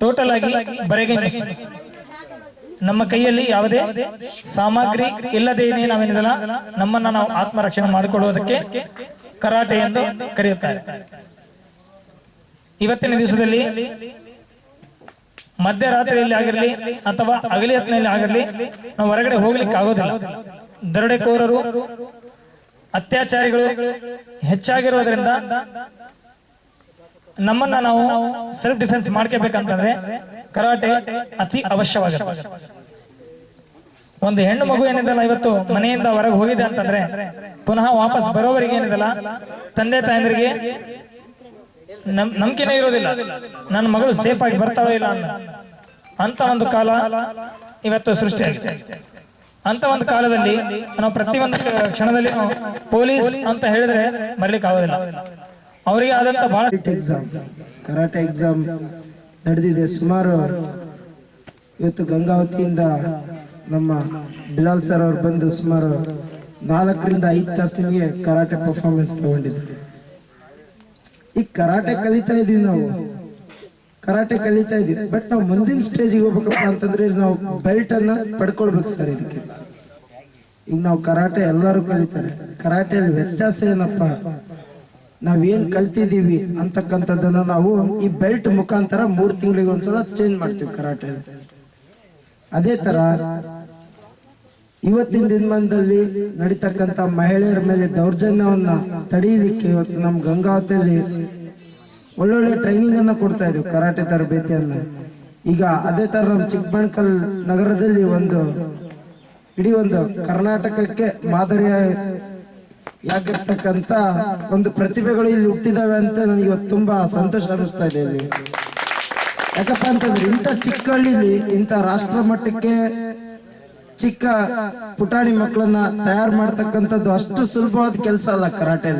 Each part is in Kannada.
ಟೋಟಲ್ ಆಗಿ ಬರೆಗೆ ನಮ್ಮ ಕೈಯಲ್ಲಿ ಯಾವುದೇ ಸಾಮಗ್ರಿ ಇಲ್ಲದೇನೆ ನಾವೇನಿದಲ್ಲ ನಮ್ಮನ್ನ ನಾವು ಆತ್ಮರಕ್ಷಣೆ ಮಾಡಿಕೊಳ್ಳುವುದಕ್ಕೆ ಕರಾಟೆ ಎಂದು ಕರೆಯುತ್ತಾರೆ. ಇವತ್ತಿನ ದಿವಸದಲ್ಲಿ ಮಧ್ಯರಾತ್ರಿಯಲ್ಲಿ ಆಗಿರಲಿ ಅಥವಾ ಹಗಲಿ ಹೊತ್ತಿನಲ್ಲಿ ಆಗಿರಲಿ ನಾವು ಹೊರಗಡೆ ಹೋಗ್ಲಿಕ್ಕೆ ಆಗೋದಿಲ್ಲ. ದರೋಡೆಕೋರರು, ಅತ್ಯಾಚಾರಿಗಳು ಹೆಚ್ಚಾಗಿರೋದ್ರಿಂದ ನಮ್ಮನ್ನ ನಾವು ಸೆಲ್ಫ್ ಡಿಫೆನ್ಸ್ ಮಾಡ್ಕೋಬೇಕಂತಂದ್ರೆ ಕರಾಟೆ ಅತಿ ಅವಶ್ಯವಾಗುತ್ತೆ. ಒಂದು ಹೆಣ್ಣು ಮಗು ಏನಿದೆಲ್ಲ ಇವತ್ತು ಮನೆಯಿಂದ ಹೊರಗೆ ಹೋಗಿದೆ ಅಂತಂದ್ರೆ ಪುನಃ ವಾಪಸ್ ಬರೋವರಿಗೆ ಏನಿದೆಲ್ಲ ತಂದೆ ತಾಯಂದ್ರಿಗೆ ನಂಬಿಕೆನೇ ಇರೋದಿಲ್ಲ. ನನ್ನ ಮಗಳು ಸೇಫ್ ಆಗಿ ಬರ್ತಾಳೋ ಇಲ್ಲ ಅಂತ. ಅಂತ ಒಂದು ಕಾಲ ಇವತ್ತು ಸೃಷ್ಟಿ ಅಂತ ಒಂದು ಕಾಲದಲ್ಲಿ ನಾವು ಪ್ರತಿಯೊಂದು ಕ್ಷಣದಲ್ಲಿ ಪೊಲೀಸ್ ಅಂತ ಹೇಳಿದ್ರೆ ಬರ್ಲಿಕ್ಕೆ ಆಗೋದಿಲ್ಲ ಅವರಿಗೆ ಆದಂತ ಬಹಳ ಎಕ್ಸಾಮ್ ಕರಾಟೆ ಎಕ್ಸಾಮ್ ನಡೆದಿದೆ. ಸುಮಾರು ಇವತ್ತು ಗಂಗಾವತಿಯಿಂದ ನಮ್ಮ ಬಿಲಾಲ್ ಸರ್ ಅವ್ರು ಬಂದು ಸುಮಾರು ನಾಲ್ಕರಿಂದ ಐದು ತಾಸು ನಿಮಗೆ ಕರಾಟೆ ಪರ್ಫಾರ್ಮೆನ್ಸ್ ತಗೊಂಡಿದ್ರು. ಈ ಕರಾಟೆ ಕಲಿತಾ ಇದೀವಿ ನಾವು. ಕರಾಟೆ ಕಲಿತಾ ಇದೀವಿ. ಬಟ್ ನಾವು ಮುಂದಿನ ಸ್ಟೇಜಿಗೆ ಹೋಗ್ಬೇಕಪ್ಪ ಅಂತಂದ್ರೆ ನಾವು ಬೆಲ್ಟ್ ಅನ್ನ ಪಡ್ಕೊಳ್ಬೇಕು ಸರ್ ಇದಕ್ಕೆ. ಈಗ ನಾವು ಕರಾಟೆ ಎಲ್ಲರೂ ಕಲಿತಾರೆ. ಕರಾಟೆಯಲ್ಲಿ ವ್ಯತ್ಯಾಸ ಏನಪ್ಪ? ನಾವೇನ್ ಕಲ್ತಿದ್ದೀವಿ ಅಂತಕ್ಕಂಥದ್ದನ್ನ ನಾವು ಈ ಬೆಲ್ಟ್ ಮುಖಾಂತರ ಮೂರ್ ತಿಂಗಳಿಗೆ ಒಂದ್ಸಲ ಚೇಂಜ್ ಮಾಡ್ತೀವಿ ಕರಾಟೆ ಅದೇ ತರ ಇವತ್ತಿನ ದಿನಮಾನದಲ್ಲಿ ನಡೀತಕ್ಕಂತ ಮಹಿಳೆಯರ ಮೇಲೆ ದೌರ್ಜನ್ಯವನ್ನ ತಡೆಯಲಿಕ್ಕೆ ಇವತ್ತು ನಮ್ಮ ಗಂಗಾವತಿಯಲ್ಲಿ ಒಳ್ಳೊಳ್ಳೆ ಟ್ರೈನಿಂಗ್ ಅನ್ನ ಕೊಡ್ತಾ ಇದ್ವಿ ಕರಾಟೆ ತರಬೇತಿಯನ್ನ. ಈಗ ಅದೇ ತರ ನಮ್ಮ ಚಿಕ್ಕಬಣಕಲ್ ನಗರದಲ್ಲಿ ಒಂದು, ಇಡೀ ಒಂದು ಕರ್ನಾಟಕಕ್ಕೆ ಮಾದರಿಯ ಯಾಕಿರ್ತಕ್ಕಂತ ಒಂದು ಪ್ರತಿಭೆಗಳು ಇಲ್ಲಿ ಹುಟ್ಟಿದಾವೆ ಅಂತ ನನಗೆ ಇವತ್ತು ತುಂಬಾ ಸಂತೋಷ ಅನಿಸ್ತಾ ಇದೆ ಇಲ್ಲಿ. ಯಾಕಪ್ಪ ಅಂತಂದ್ರೆ ಇಂಥ ಚಿಕ್ಕ ಹಳ್ಳಿಲಿ ಇಂಥ ರಾಷ್ಟ್ರ ಮಟ್ಟಕ್ಕೆ ಚಿಕ್ಕ ಪುಟಾಣಿ ಮಕ್ಕಳನ್ನ ತಯಾರು ಮಾಡ್ತಕ್ಕಂಥದ್ದು ಅಷ್ಟು ಸುಲಭವಾದ ಕೆಲಸ ಅಲ್ಲ ಕರಾಟೆ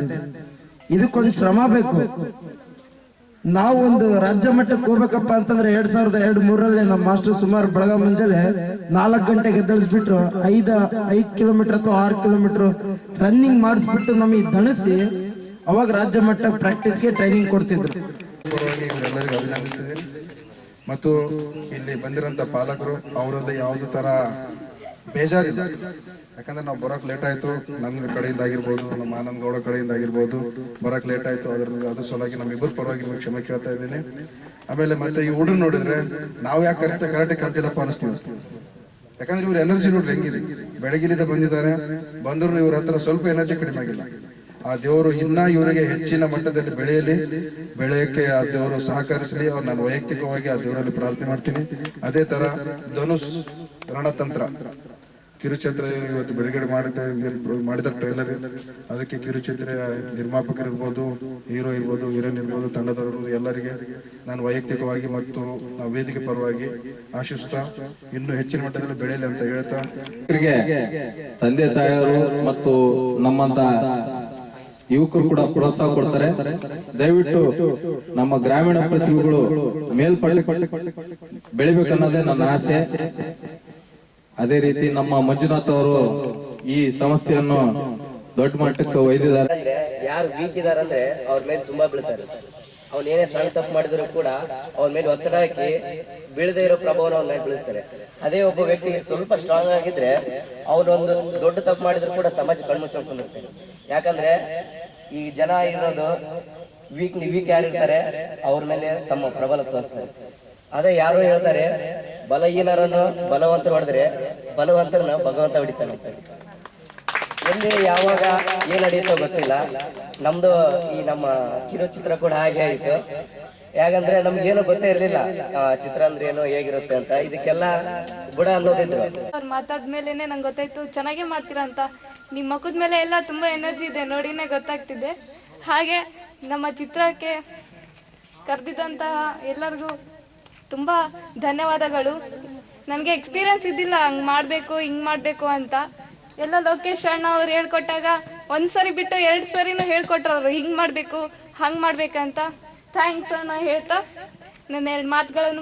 ಇದಕ್ಕೊಂದು ಶ್ರಮ ಬೇಕು. ನಾವು ಒಂದು ರಾಜ್ಯ ಮಟ್ಟಕ್ಕೆ ಹೋಗ್ಬೇಕಪ್ಪ ಅಂತಂದ್ರೆ ಎರಡ್ ಸಾವಿರದ ಎರಡು ಮೂರಲ್ಲಿ ನಮ್ಮ ಮಾಸ್ಟರ್ ಸುಮಾರು ಬೆಳಗ ಮುಂಜಾನೆ ನಾಲ್ಕು ಗಂಟೆಗೆ ಎದ್ದಳಿಸ್ಬಿಟ್ರು. ಐದ ಐದು ಕಿಲೋಮೀಟರ್ ಅಥವಾ ಆರು ಕಿಲೋಮೀಟರ್ ರನ್ನಿಂಗ್ ಮಾಡಿಸ್ಬಿಟ್ಟು ನಮಗೆ ದಣಿಸಿ ಅವಾಗ ರಾಜ್ಯ ಮಟ್ಟ ಪ್ರಾಕ್ಟೀಸ್ಗೆ ಟ್ರೈನಿಂಗ್ ಕೊಡ್ತಿದ್ರು. ಪರವಾಗಿ ಇವರೆಲ್ಲರಿಗೂ ಅಭಿನಂದಿಸ್ತೀನಿ. ಮತ್ತು ಇಲ್ಲಿ ಬಂದಿರೋಂಥ ಪಾಲಕರು ಅವರಲ್ಲಿ ಯಾವುದೇ ತರ ಬೇಜಾರಿಲ್ಲ. ಯಾಕಂದ್ರೆ ನಾವು ಬರೋಕ್ ಲೇಟ್ ಆಯ್ತು ನನ್ನ ಕಡೆಯಿಂದ ಆಗಿರ್ಬೋದು ನಮ್ಮ ಆನಂದ್ ಗೌಡ ಕಡೆಯಿಂದ ಆಗಿರ್ಬೋದು ಬರೋಕ್ ಲೇಟ್ ಆಯ್ತು, ಅದ್ರ ಅದ್ರ ಸಲುವಾಗಿ ನಮ್ಮಿಬ್ಬರು ಪರವಾಗಿ ಕ್ಷಮೆ ಕೇಳ್ತಾ ಇದ್ದೀನಿ. ಆಮೇಲೆ ಮತ್ತೆ ಈ ಹುಡುಗರು ನೋಡಿದ್ರೆ ನಾವು ಯಾಕೆ ಕರೆಕ್ಟ್ ಕರಾಟೆ ಕಲ್ತಿಲ್ಲಪ್ಪ ಅನಿಸ್ತೀವಿ ಯಾಕಂದ್ರೆ ಇವ್ರ ಎನರ್ಜಿ ನೋಡ್ರಿ ಹೆಂಗಿದೆ. ಬೆಳಗಿಲಿಂದ ಬಂದಿದ್ದಾರೆ. ಬಂದ್ರು ಇವ್ರ ಹತ್ರ ಸ್ವಲ್ಪ ಎನರ್ಜಿ ಕಡಿಮೆ ಆಗಿಲ್ಲ. ಆ ದೇವರು ಇನ್ನ ಇವರಿಗೆ ಹೆಚ್ಚಿನ ಮಟ್ಟದಲ್ಲಿ ಬೆಳೆಯಲಿ. ಬೆಳೆಯಕ್ಕೆ ಆ ದೇವರು ಸಹಕರಿಸಲಿ. ಅವ್ರು ನಾನು ವೈಯಕ್ತಿಕವಾಗಿ ಆ ದೇವರಲ್ಲಿ ಪ್ರಾರ್ಥನೆ ಮಾಡ್ತೀನಿ. ಅದೇ ತರ ಧನುಸ್ ರಣತಂತ್ರ. ಕಿರುಚಿತ್ರ ಇವತ್ತು ಬಿಡುಗಡೆ ಮಾಡಿದ ಮಾಡಿದ ಟ್ರೈಲರ್. ಅದಕ್ಕೆ ಕಿರುಚಿತ್ರ ನಿರ್ಮಾಪಕರು ಇರ್ಬೋದು, ಹೀರೋ ಇರ್ಬೋದು, ಹೀರೋಯಿನ್ ಇರ್ಬೋದು, ತಂಡದವರು ಎಲ್ಲರಿಗೆ ನಾನು ವೈಯಕ್ತಿಕವಾಗಿ ಮತ್ತು ವೇದಿಕೆ ಪರವಾಗಿ ಆಶಿಸ್ತಾ ಇನ್ನು ಹೆಚ್ಚಿನ ಮಟ್ಟದಲ್ಲಿ ಬೆಳೆಯಲಿ ಅಂತ ಹೇಳ್ತಾ ತಂದೆ ತಾಯಿಯವರು ಮತ್ತು ನಮ್ಮಂತ ಯುವಕರು ಕೂಡ ಪ್ರೋತ್ಸಾಹ ಕೊಡ್ತಾರೆ. ದಯವಿಟ್ಟು ನಮ್ಮ ಗ್ರಾಮೀಣ ಪ್ರತಿಭೆಗಳು ಮೇಲ್ಪಟ್ಟು ಬೆಳಿಬೇಕನ್ನೋದೇ ನನ್ನ ಆಸೆ. ಅದೇ ರೀತಿ ನಮ್ಮ ಮಂಜುನಾಥ್ ಅವರು ಈ ಸಂಸ್ಥೆಯನ್ನು ದೊಡ್ಡ ಮಟ್ಟಕ್ಕೆ ಒಯ್ದಿದ್ದಾರೆ. ಯಾರು ವೀಕ್ ಇದಾರೆ ಅಂದ್ರೆ ಅವ್ರ ಮೇಲೆ ತುಂಬಾ ಬೀಳ್ತಾರೆ ಅವ್ನ ಏನೇ ಸಣ್ಣ ತಪ್ಪು ಮಾಡಿದ್ರು ಕೂಡ ಅವ್ರ ಮೇಲೆ ಒತ್ತಡ ಹಾಕಿ ಬೀಳದೇ ಇರೋ ಪ್ರಭಾವನ ಅವ್ರ ಮೇಲೆ ಬೀಳಿಸ್ತಾರೆ. ಅದೇ ಒಬ್ಬ ವ್ಯಕ್ತಿ ಸ್ವಲ್ಪ ಸ್ಟ್ರಾಂಗ್ ಆಗಿದ್ರೆ ಅವನೊಂದು ದೊಡ್ಡ ತಪ್ಪು ಮಾಡಿದ್ರು ಕೂಡ ಸಮಾಜ ಕಣ್ಮುಚ್ಕೊಂಡಿರ್ತಾರೆ ಯಾಕಂದ್ರೆ ಈ ಜನ ಇರೋದು ವೀಕ್ ವೀಕ್ ಯಾರು ಇರ್ತಾರೆ, ಅವ್ರ ಮೇಲೆ ತಮ್ಮ ಪ್ರಬಲ ತೋರಿಸ್ತಾರೆ. ಅದೇ ಯಾರು ಹೇಳ್ತಾರೆ, ಬಲಹೀನರನ್ನು ಬಲವಂತ ಹೊಡೆದ್ರೆ ಬಲವಂತರನ್ನ ಭಗವಂತ ಹೊಡಿತಾನೆ. ಎಲ್ಲಿ ಯಾವಾಗ ಏನ್ ನಡೆಯುತ್ತೋ ಗೊತ್ತಿಲ್ಲ. ನಮ್ದು ಈ ನಮ್ಮ ಕಿರುಚಿತ್ರ ಕೂಡ ಹಾಗೆ ಆಯ್ತು ಯಾಕಂದ್ರೆ ನಮ್ಗೇನು ಗೊತ್ತೇ ಇರ್ಲಿಲ್ಲ ಚಿತ್ರ ಅಂದ್ರೆ ಏನು, ಹೇಗಿರುತ್ತೆ ಅಂತ. ಇದಕ್ಕೆಲ್ಲ ಬುಡ ಅನ್ನೋದಿದ್ರು. ಅವ್ರು ಮಾತಾದ್ಮೇಲೆ ನಂಗೆ ಗೊತ್ತಾಯ್ತು, ಚೆನ್ನಾಗೇ ಮಾಡ್ತೀರಾ ಅಂತ. ನಿಮ್ಮ ಮುಖದ ಮೇಲೆ ಎಲ್ಲ ತುಂಬಾ ಎನರ್ಜಿ ಇದೆ, ನೋಡಿನೇ ಗೊತ್ತಾಗ್ತಿದೆ. ಹಾಗೆ ನಮ್ಮ ಚಿತ್ರಕ್ಕೆ ಕರೆದಿದ್ದಂತಹ ಎಲ್ಲರಿಗೂ ತುಂಬಾ ಧನ್ಯವಾದಗಳು. ನನಗೆ ಎಕ್ಸ್ಪೀರಿಯನ್ಸ್ ಇದ್ದಿಲ್ಲ, ಹಂಗೆ ಮಾಡಬೇಕು, ಹಿಂಗೆ ಮಾಡಬೇಕು ಅಂತ. ಎಲ್ಲ ಲೋಕೇಶ್ ಅಣ್ಣ ಅವ್ರು ಹೇಳ್ಕೊಟ್ಟಾಗ ಒಂದು ಸರಿ ಬಿಟ್ಟು ಎರಡು ಸರಿನೂ ಹೇಳ್ಕೊಟ್ರು ಅವರು, ಹಿಂಗೆ ಮಾಡಬೇಕು, ಹಂಗೆ ಮಾಡಬೇಕಂತ ಥ್ಯಾಂಕ್ಸ್ ಅಣ್ಣ ಹೇಳ್ತಾ, ನನ್ನ ಎರಡು ಮಾತುಗಳನ್ನು